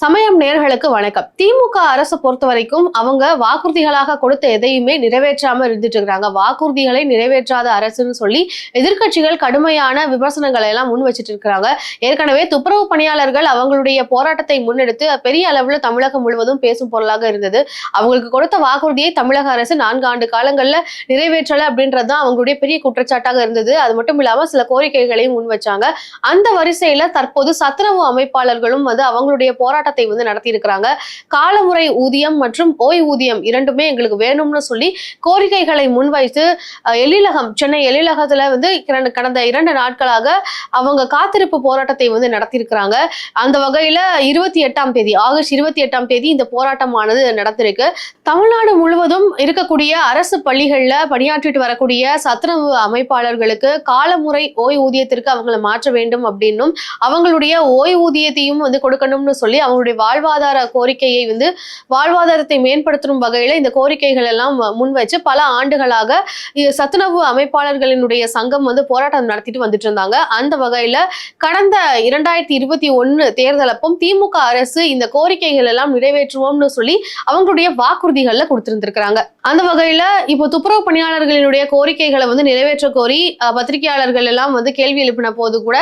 సమయం நேர்களுக்கு வணக்கம். திமுக அரசு பொறுத்த வரைக்கும் அவங்க வாக்குறுதிகளாக கொடுத்த எதையுமே நிறைவேற்றாம இருந்துட்டு இருக்காங்க வாக்குறுதிகளை நிறைவேற்றாத அரசுன்னு சொல்லி எதிர்கட்சிகள் கடுமையான விமர்சனங்களை எல்லாம் முன் வச்சிட்டு இருக்கிறாங்க. ஏற்கனவே துப்புரவு பணியாளர்கள் அவங்களுடைய போராட்டத்தை முன்னெடுத்து பெரிய அளவுல தமிழகம் முழுவதும் பேசும் பொருளாக இருந்தது. அவங்களுக்கு கொடுத்த வாக்குறுதியை தமிழக அரசு நான்கு ஆண்டு காலங்கள்ல நிறைவேற்றல அப்படின்றது தான் அவங்களுடைய பெரிய குற்றச்சாட்டாக இருந்தது. அது மட்டும் இல்லாம சில கோரிக்கைகளையும் முன் வச்சாங்க. அந்த வரிசையில தற்போது சத்துணவு அமைப்பாளர்களும் வந்து அவங்களுடைய போராட்டத்தை வந்து நடத்தி இருக்கிறாங்க காலமுறை ஊதியம் மற்றும் ஓய்வூதியம் இரண்டுமே எங்களுக்கு வேணும்னு சொல்லி கோரிக்கைகளை முன்வைத்து எழிலகம் சென்னை எழிலகத்துல வந்து கடந்த இரண்டு நாட்களாக அவங்க காத்திருப்பு போராட்டத்தை வந்து நடத்தியிருக்கிறாங்க. அந்த வகையில இருபத்தி எட்டாம் தேதி ஆகஸ்ட் இருபத்தி எட்டாம் தேதி இந்த போராட்டமானது நடந்திருக்கு. தமிழ்நாடு முழுவதும் இருக்கக்கூடிய அரசு பள்ளிகள்ல பணியாற்றிட்டு வரக்கூடிய சத்துணவு அமைப்பாளர்களுக்கு காலமுறை ஓய்வூதியத்திற்கு அவங்களை மாற்ற வேண்டும் அப்படின்னும் அவங்களுடைய ஓய்வூதியத்தையும் வந்து கொடுக்கணும்னு சொல்லி அவங்களுடைய வாழ்வாதார கோரிக்கையை வந்து வாழ்வாதாரத்தை மேம்படுத்தும் வகையில இந்த கோரிக்கைகள் எல்லாம் முன் வச்சு பல ஆண்டுகளாக சத்துணவு அமைப்பாளர்களினுடைய சங்கம் வந்து போராட்டம் நடத்திட்டு வந்துட்டு இருந்தாங்க. அந்த வகையில கடந்த இரண்டாயிரத்தி இருபத்தி ஒன்னு தேர்தல் திமுக அரசு இந்த கோரிக்கைகள் எல்லாம் நிறைவேற்றுவோம்னு சொல்லி அவங்களுடைய வாக்குறுதிகள்ல கொடுத்திருந்திருக்கிறாங்க. அந்த வகையில இப்போ துப்புரவு பணியாளர்களினுடைய கோரிக்கைகளை வந்து நிறைவேற்ற கோரி பத்திரிகையாளர்கள் எல்லாம் வந்து கேள்வி எழுப்பின போது கூட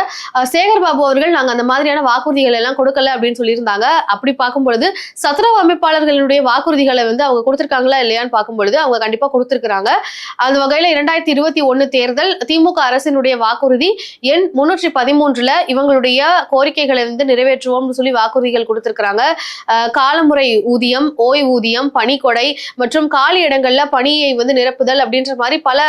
சேகர் பாபு அவர்கள் நாங்க அந்த மாதிரியான வாக்குறுதிகள் எல்லாம் கொடுக்கல அப்படின்னு சொல்லியிருந்தாங்க. அப்படி பார்க்கும் பொழுது சத்துணவு அமைப்பாளர்களுடைய வாக்குறுதிகளை வந்து அவங்க கொடுத்துருக்காங்களா இல்லையான்னு பார்க்கும் பொழுது அவங்க கண்டிப்பா கொடுத்துருக்குறாங்க. அந்த வகையில இரண்டாயிரத்தி இருபத்தி ஒன்னு தேர்தல் திமுக அரசினுடைய வாக்குறுதி எண் முன்னூற்றி பதிமூன்றுல இவங்களுடைய கோரிக்கைகளை வந்து நிறைவேற்றுவோம்னு சொல்லி வாக்குறுதிகள் கொடுத்துருக்குறாங்க. காலமுறை ஊதியம் ஓய்வூதியம் பணிக்கொடை மற்றும் காலி இடங்கள்ல பணியை வந்து நிரப்புதல் அப்படின்ற மாதிரி பல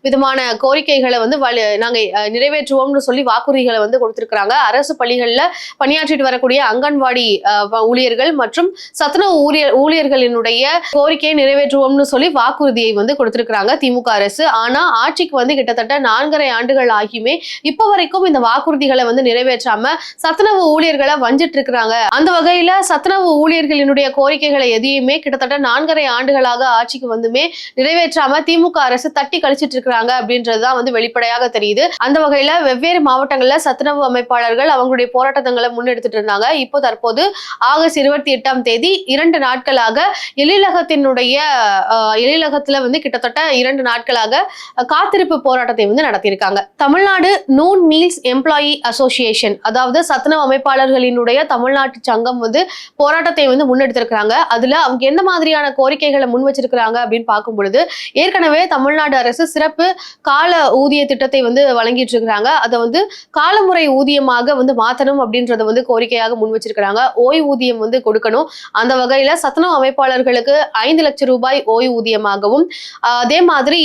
விதமான கோரிக்கைகளை வந்து வலு- நாங்க நிறைவேற்றுவோம்னு சொல்லி வாக்குறுதிகளை வந்து கொடுத்துருக்குறாங்க. அரசு பள்ளிகள்ல பணியாற்றிட்டு வரக்கூடிய அங்கன்வாடி ஊழியர்கள் மற்றும் சத்துணவு ஊழியர் ஊழியர்களினுடைய கோரிக்கையை நிறைவேற்றுவோம்னு சொல்லி வாக்குறுதியை வந்து கொடுத்திருக்கிறாங்க திமுக அரசு. ஆனா ஆட்சிக்கு வந்து கிட்டத்தட்ட நான்கரை ஆண்டுகள் ஆகியுமே இப்ப வரைக்கும் இந்த வாக்குறுதிகளை வந்து நிறைவேற்றாம சத்துணவு ஊழியர்களை வஞ்சிட்டு இருக்கிறாங்க அந்த வகையில சத்துணவு ஊழியர்களினுடைய கோரிக்கைகளை எதையுமே கிட்டத்தட்ட நான்கரை ஆண்டுகளாக ஆட்சிக்கு வந்துமே நிறைவேற்றாம திமுக அரசு தட்டி கழிச்சிட்டு இருக்கிறாங்க அப்படின்றதுதான் வந்து வெளிப்படையாக தெரியுது. அந்த வகையில வெவ்வேறு மாவட்டங்கள்ல சத்துணவு அமைப்பாளர்கள் அவங்களுடைய போராட்டங்களை முன்னெடுத்துட்டு இருந்தாங்க. இப்போ தற்போது ஆகஸ்ட் இருபத்தி எட்டாம் தேதி இரண்டு நாட்களாக எழிலகத்தினுடைய எழிலகத்துல வந்து கிட்டத்தட்ட இரண்டு நாட்களாக காத்திருப்பு போராட்டத்தை வந்து நடத்தியிருக்காங்க. Tamil Nadu noon meals employee association அதாவது சத்துணவு அமைப்பாளர்களினுடைய தமிழ்நாட்டு சங்கம் வந்து போராட்டத்தை வந்து முன்னெடுத்திருக்கிறாங்க. அதுல அவங்க என்ன மாதிரியான கோரிக்கைகளை முன் வச்சிருக்கிறாங்க அப்படின்னு பார்க்கும் பொழுது ஏற்கனவே தமிழ்நாடு அரசு சிறப்பு கால ஊதிய திட்டத்தை வந்து வழங்கிட்டு இருக்கிறாங்க அதை வந்து காலமுறை ஊதியமாக வந்து மாத்தணும் அப்படின்றத வந்து கோரிக்கையாக முன் வச்சிருக்கிறாங்க. ஓய்வூதியம் வந்து கொடுக்கணும். அந்த வகையில சத்துணவு அமைப்பாளர்களுக்கு ஐந்து லட்சம் ரூபாய் ஓய்வூதியமாகவும் அதே மாதிரி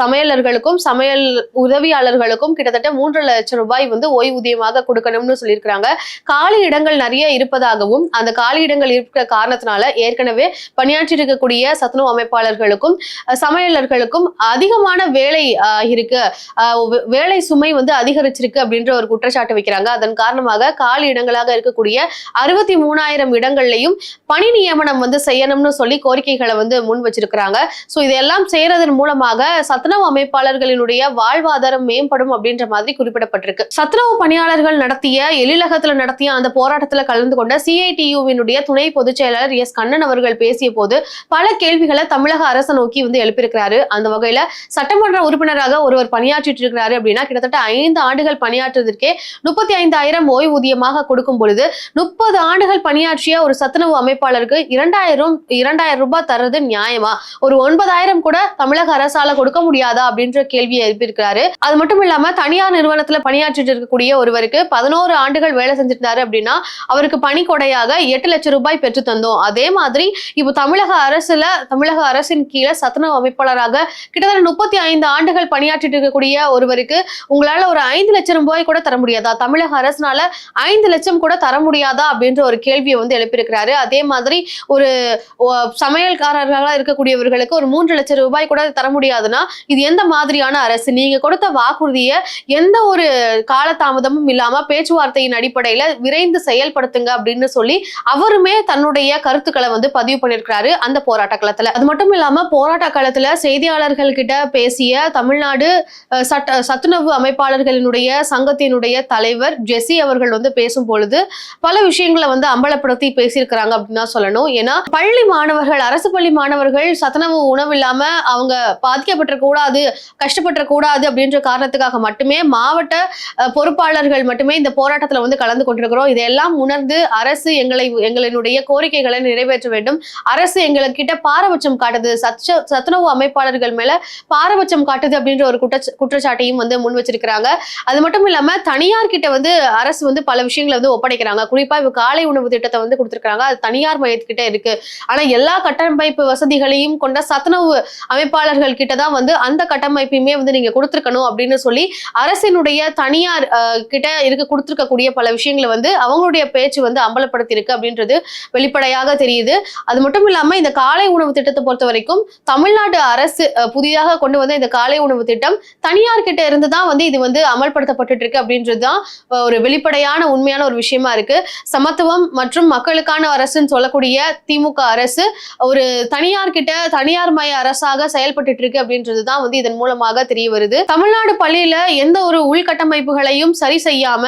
சமையலர்களுக்கும் சமையல் உதவியாளர்களுக்கும் கிட்டத்தட்ட மூன்று லட்சம் ரூபாய் வந்து ஓய்வூதியமாக கொடுக்கணும்னு சொல்லியிருக்கிறாங்க. காலி இடங்கள் நிறைய இருப்பதாகவும் அந்த காலி இடங்கள் இருக்கிற காரணத்தினால ஏற்கனவே பணியாற்றி இருக்கக்கூடிய சத்துணவு அமைப்பாளர்களுக்கும் சமையலர்களுக்கும் அதிகமான வேலை இருக்கு. வேலை சுமை வந்து அதிகரிச்சிருக்கு அப்படின்ற ஒரு குற்றச்சாட்டு வைக்கிறாங்க. அதன் காரணமாக காலி இடங்களாக இருக்கக்கூடிய அறுபத்தி மூணாயிரம் இடங்கள்லையும் பணி நியமனம் வந்து செய்யணும்னு சொல்லி கோரிக்கைகளை வந்து முன் வச்சிருக்கிறாங்க. ஸோ இதெல்லாம் செய்யறதன் மூலமாக சத்துணவு அமைப்பாளர்களினுடைய வாழ்வாதாரம் மேம்படும் அப்படின்ற மாதிரி குறிப்பிடப்பட்டிருக்கு. சத்துணவு பணியாளர்கள் நடத்திய எழிலகத்துல நடத்திய அந்த போராட்டத்துல கலந்து கொண்ட சிஐடியுவினுடைய துணை பொதுச் செயலாளர் எஸ் கண்ணன் அவர்கள் பேசிய போது பல கேள்விகளை தமிழக அரசு நோக்கி வந்து எழுப்பியிருக்கிறாரு. அந்த வகையில சட்டமன்ற உறுப்பினராக ஒருவர் பணியாற்றிட்டு இருக்கிறாரு அப்படின்னா கிட்டத்தட்ட ஐந்து ஆண்டுகள் பணியாற்றுவதற்கே முப்பத்தி ஐந்தாயிரம் ஓய்வூதியமாக கொடுக்கும் பொழுது முப்பது ஆண்டுகள் பணி பணியாற்றிய ஒரு சத்துணவு அமைப்பாளருக்கு இரண்டாயிரம் இரண்டாயிரம் ரூபாய் தர்றது நியாயமா? ஒரு ஒன்பதாயிரம் கூட தமிழக அரசால கொடுக்க முடியாதா? அப்படின்ற கேள்வியை எழுப்பியிருக்கிறாரு. அது மட்டும் இல்லாம தனியார் நிறுவனத்துல பணியாற்றிட்டு இருக்கக்கூடிய ஒருவருக்கு பதினோரு ஆண்டுகள் வேலை செஞ்சிருந்தாரு அப்படின்னா அவருக்கு பணி கொடையாக எட்டு லட்சம் ரூபாய் பெற்று தந்தோம். அதே மாதிரி இப்போ தமிழக அரசுல தமிழக அரசின் கீழே சத்துணவு அமைப்பாளராக கிட்டத்தட்ட முப்பத்தி ஐந்து ஆண்டுகள் பணியாற்றிட்டு இருக்கக்கூடிய ஒருவருக்கு உங்களால ஒரு ஐந்து லட்சம் ரூபாய் கூட தர முடியாதா? தமிழக அரசினால ஐந்து லட்சம் கூட தர முடியாதா? அப்படின்ற ஒரு கேள்வி கேள்வியை வந்து எழுப்பியிருக்கிறாரு. அதே மாதிரி ஒரு சமையல்காரர்களாக இருக்கக்கூடியவர்களுக்கு ஒரு மூன்று லட்சம் ரூபாய் கூட தர முடியாதுன்னா இது எந்த மாதிரியான அரசு? நீங்க கொடுத்த வாக்குறுதியை எந்த ஒரு காலதாமதமும் இல்லாம பேச்சுவார்த்தையின் அடிப்படையில விரைந்து செயல்படுத்துங்க அப்படின்னு சொல்லி அவருமே தன்னுடைய கருத்துக்களை வந்து பதிவு பண்ணியிருக்கிறாரு அந்த போராட்ட களத்துல. அது மட்டும் இல்லாம போராட்ட களத்துல செய்தியாளர்கள் கிட்ட பேசிய தமிழ்நாடு சட்ட சத்துணவு அமைப்பாளர்களினுடைய சங்கத்தினுடைய தலைவர் ஜெசி அவர்கள் வந்து பேசும் பொழுது பல விஷயங்களை வந்து அம்பல அம்பலப்படுத்தி பேசியிருக்கிறாங்க அப்படின்னு தான் சொல்லணும். ஏன்னா பள்ளி மாணவர்கள் அரசு பள்ளி மாணவர்கள் சத்துணவு உணவு இல்லாம அவங்க பாதிக்கப்பட்டிருக்க கூடாது கஷ்டப்பட்ட கூடாது அப்படின்ற காரணத்துக்காக மட்டுமே மாவட்ட பொறுப்பாளர்கள் மட்டுமே இந்த போராட்டத்துல வந்து கலந்து கொண்டிருக்கிறோம். இதையெல்லாம் உணர்ந்து அரசு எங்களை எங்களினுடைய கோரிக்கைகளை நிறைவேற்ற வேண்டும். அரசு எங்கள்கிட்ட பாரபட்சம் காட்டுது. சச்ச சத்துணவு அமைப்பாளர்கள் மேல பாரபட்சம் காட்டுது அப்படின்ற ஒரு குற்ற குற்றச்சாட்டையும் வந்து முன் வச்சிருக்கிறாங்க. அது மட்டும் இல்லாம தனியார் கிட்ட வந்து அரசு வந்து பல விஷயங்களை வந்து ஒப்படைக்கிறாங்க. குறிப்பா இப்ப காலை உணவு திட்டத்தை வந்து கொடுத்துருக்காங்க அது தனியார் மையத்துக்கிட்ட இருக்கு. ஆனா எல்லா கட்டமைப்பு வசதிகளையும் கொண்ட சத்துணவு அமைப்பாளர்கள் கிட்ட தான் வந்து அந்த கட்டமைப்பையுமே வந்து நீங்க கொடுத்துருக்கணும் அப்படின்னு சொல்லி அரசினுடைய தனியார் கிட்ட இருக்க கொடுத்துருக்கக்கூடிய பல விஷயங்களை வந்து அவங்களுடைய பேச்சு வந்து அம்பலப்படுத்தியிருக்கு அப்படின்றது வெளிப்படையாக தெரியுது. அது மட்டும் இல்லாம இந்த காலை உணவு திட்டத்தை பொறுத்த வரைக்கும் தமிழ்நாடு அரசு புதிதாக கொண்டு வந்த இந்த காலை உணவு திட்டம் தனியார் கிட்ட இருந்து தான் வந்து இது வந்து அமல்படுத்தப்பட்டு இருக்கு அப்படின்றது தான் ஒரு வெளிப்படையான உண்மையான ஒரு விஷயமா இருக்கு. சமத்துவம் மற்றும் மக்களுக்கான அரசுன்னு சொல்லக்கூடிய திமுக அரசு ஒரு தனியார் கிட்ட தனியார் மய அரசாக செயல்பட்டு இருக்கு அப்படின்றது தான் வந்து இதன் மூலமாக தெரிய வருது. தமிழ்நாடு பள்ளியில எந்த ஒரு உள்கட்டமைப்புகளையும் சரி செய்யாம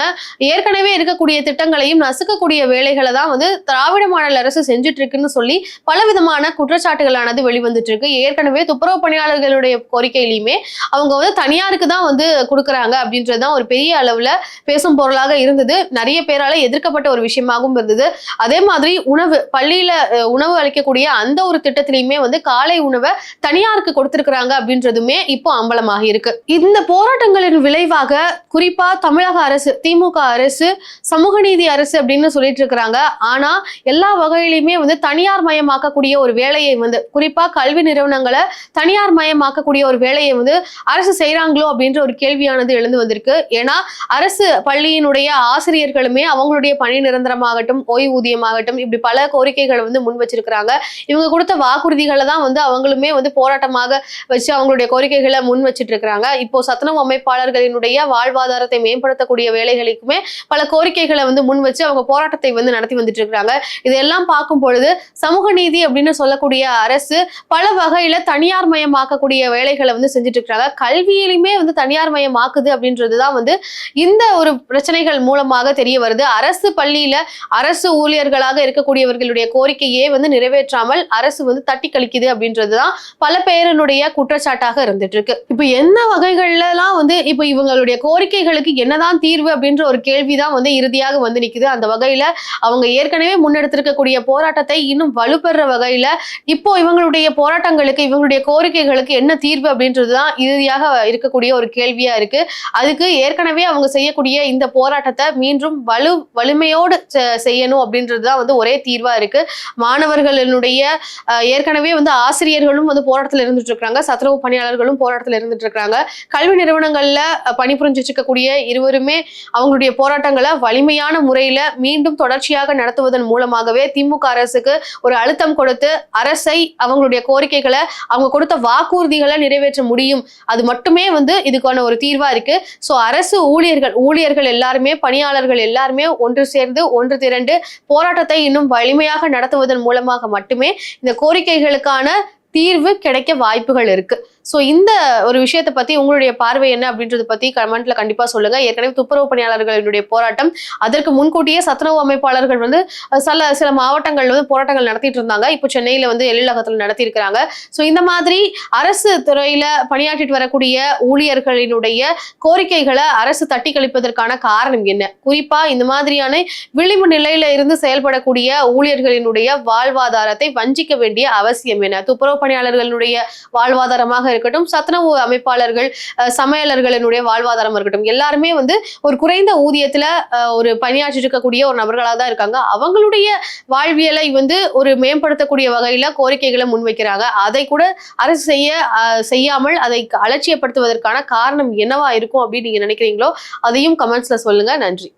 ஏற்கனவே இருக்கக்கூடிய திட்டங்களையும் நசுக்கக்கூடிய வேலைகளை தான் வந்து திராவிட மாடல் அரசு செஞ்சுட்டு இருக்குன்னு சொல்லி பலவிதமான குற்றச்சாட்டுகளானது வெளிவந்துட்டு இருக்கு ஏற்கனவே துப்புரவு பணியாளர்களுடைய கோரிக்கையிலையுமே அவங்க வந்து தனியாருக்கு தான் வந்து கொடுக்குறாங்க அப்படின்றது தான் ஒரு பெரிய அளவுல பேசும் பொருளாக இருந்தது. நிறைய பேரால எதிர்க்கப்பட்ட ஒரு விஷயமாகவும் இருந்தது. அதே மாதிரி உணவு பள்ளியில உணவு அளிக்கக்கூடிய அந்த ஒரு திட்டத்திலையுமே வந்து காலை உணவை தனியாருக்கு கொடுத்திருக்கிறாங்க அப்படின்றதுமே இப்போ அம்பலமாக இருக்கு. இந்த போராட்டங்களின் விளைவாக குறிப்பா தமிழக அரசு திமுக அரசு சமூக நீதி அரசு அப்படின்னு சொல்லிட்டு இருக்கிறாங்க. ஆனா எல்லா வகையிலுமே வந்து தனியார் மயமாக்கக்கூடிய ஒரு வேலையை வந்து குறிப்பா கல்வி நிறுவனங்களை தனியார் மயமாக்கக்கூடிய ஒரு வேலையை வந்து அரசு செய்யறாங்களோ அப்படின்ற ஒரு கேள்வியானது எழுந்து வந்திருக்கு. ஏன்னா அரசு பள்ளியினுடைய ஆசிரியர்களுமே அவங்களுடைய பணி நிரந்தரமாகட்டும் ஓய்வு ஓய்வூதியமாகட்டும் இப்படி பல கோரிக்கைகளை வந்து முன் வச்சிருக்கிறாங்க. இவங்க கொடுத்த வாக்குறுதிகளை தான் வந்து அவங்களுமே வந்து போராட்டமாக வச்சு அவங்களுடைய கோரிக்கைகளை முன் வச்சிட்டு இருக்கிறாங்க இப்போ சத்துணவு அமைப்பாளர்களினுடைய வாழ்வாதாரத்தை மேம்படுத்தக்கூடிய வேலைகளுக்குமே பல கோரிக்கைகளை வந்து முன் வச்சு அவங்க போராட்டத்தை வந்து நடத்தி வந்துட்டு இருக்கிறாங்க இதெல்லாம் பார்க்கும் பொழுது சமூக நீதி அப்படின்னு சொல்லக்கூடிய அரசு பல வகையில தனியார் மயமாக்கக்கூடிய வேலைகளை வந்து செஞ்சுட்டு இருக்கிறாங்க கல்வியிலுமே வந்து தனியார் மயமாக்குது அப்படின்றதுதான் வந்து இந்த ஒரு பிரச்சனைகள் மூலமாக தெரிய வருது. அரசு பள்ளியில அரசு ஊழியர்களாக இருக்கக்கூடியவர்களுடைய கோரிக்கையே வந்து நிறைவேற்றாமல் அரசு வந்து தட்டி கழிக்குது அப்படின்றது தான் பல பேரினுடைய குற்றச்சாட்டாக இருந்துட்டு இருக்கு இப்போ என்ன வகைகள்லாம் வந்து இப்போ இவங்களுடைய கோரிக்கைகளுக்கு என்னதான் தீர்வு அப்படின்ற ஒரு கேள்விதான் வந்து இறுதியாக வந்து நிக்குது. அந்த வகையில அவங்க ஏற்கனவே முன்னெடுத்திருக்கக்கூடிய போராட்டத்தை இன்னும் வலுப்பெற வகையில இப்போ இவங்களுடைய போராட்டங்களுக்கு இவங்களுடைய கோரிக்கைகளுக்கு என்ன தீர்வு அப்படின்றது தான் இறுதியாக இருக்கக்கூடிய ஒரு கேள்வியா இருக்கு. அதுக்கு ஏற்கனவே அவங்க செய்யக்கூடிய இந்த போராட்டத்தை மீண்டும் வலு வலிமையோடு செ- அப்படின்றது தான் வந்து ஒரே தீர்வாக இருக்குது மாணவர்களினுடைய ஏற்கனவே வந்து ஆசிரியர்களும் வந்து போராட்டத்தில் இருந்துட்டு இருக்காங்க பணியாளர்களும் போராட்டத்தில் இருந்துட்டுருக்காங்க. கல்வி நிறுவனங்களில் அஹ், இருக்கக்கூடிய இருவருமே அவங்களுடைய போராட்டங்களை வலிமையான முறையில் மீண்டும் தொடர்ச்சியாக நடத்துவதன் மூலமாகவே திமுக அரசுக்கு ஒரு அழுத்தம் கொடுத்து அரசை அவங்களுடைய கோரிக்கைகளை அவங்க கொடுத்த வாக்குறுதிகளை நிறைவேற்ற முடியும். அது மட்டுமே வந்து இதுக்கான ஒரு தீர்வா இருக்கு. ஸோ அரசு ஊழியர்கள் ஊழியர்கள் எல்லாருமே பணியாளர்கள் எல்லாருமே ஒன்று சேர்ந்து ஒன்று திரண்டு போராட்டத்தை இன்னும் வலிமையாக நடத்துவதன் மூலமாக மட்டுமே இந்த கோரிக்கைகளுக்கான தீர்வு கிடைக்க வாய்ப்புகள் இருக்கு. ஸோ இந்த ஒரு விஷயத்தை பத்தி உங்களுடைய பார்வை என்ன அப்படின்றத பத்தி கமெண்ட்ல கண்டிப்பா சொல்லுங்க. ஏற்கனவே துப்புரவு பணியாளர்களுடைய போராட்டம் அதற்கு முன்கூட்டியே சத்துணவு அமைப்பாளர்கள் வந்து சில சில மாவட்டங்கள்ல வந்து போராட்டங்கள் நடத்திட்டு இருந்தாங்க. இப்போ சென்னையில வந்து எழிலகத்துல நடத்தி இருக்கிறாங்க இந்த மாதிரி அரசு துறையில பணியாற்றிட்டு வரக்கூடிய ஊழியர்களினுடைய கோரிக்கைகளை அரசு தட்டி கழிப்பதற்கான காரணம் என்ன? குறிப்பா இந்த மாதிரியான விளிம்பு நிலையில இருந்து செயல்படக்கூடிய ஊழியர்களினுடைய வாழ்வாதாரத்தை வஞ்சிக்க வேண்டிய அவசியம் என்ன? துப்புரவு பணியாளர்களுடைய வாழ்வாதாரமாக இருக்கட்டும் சத்துணவு அமைப்பாளர்கள் சமையலர்களினுடைய வாழ்வாதாரம் இருக்கட்டும் எல்லாருமே வந்து ஒரு குறைந்த ஊதியத்துல ஒரு பணியாற்றிட்டு இருக்கக்கூடிய ஒரு நபர்களாக தான் இருக்காங்க. அவங்களுடைய வாழ்வியலை வந்து ஒரு மேம்படுத்தக்கூடிய வகையில கோரிக்கைகளை முன்வைக்கிறாங்க. அதை கூட அரசு செய்ய செய்யாமல் அதை அலட்சியப்படுத்துவதற்கான காரணம் என்னவா இருக்கும் அப்படின்னு நீங்க நினைக்கிறீங்களோ அதையும் கமெண்ட்ஸ்ல சொல்லுங்க. நன்றி.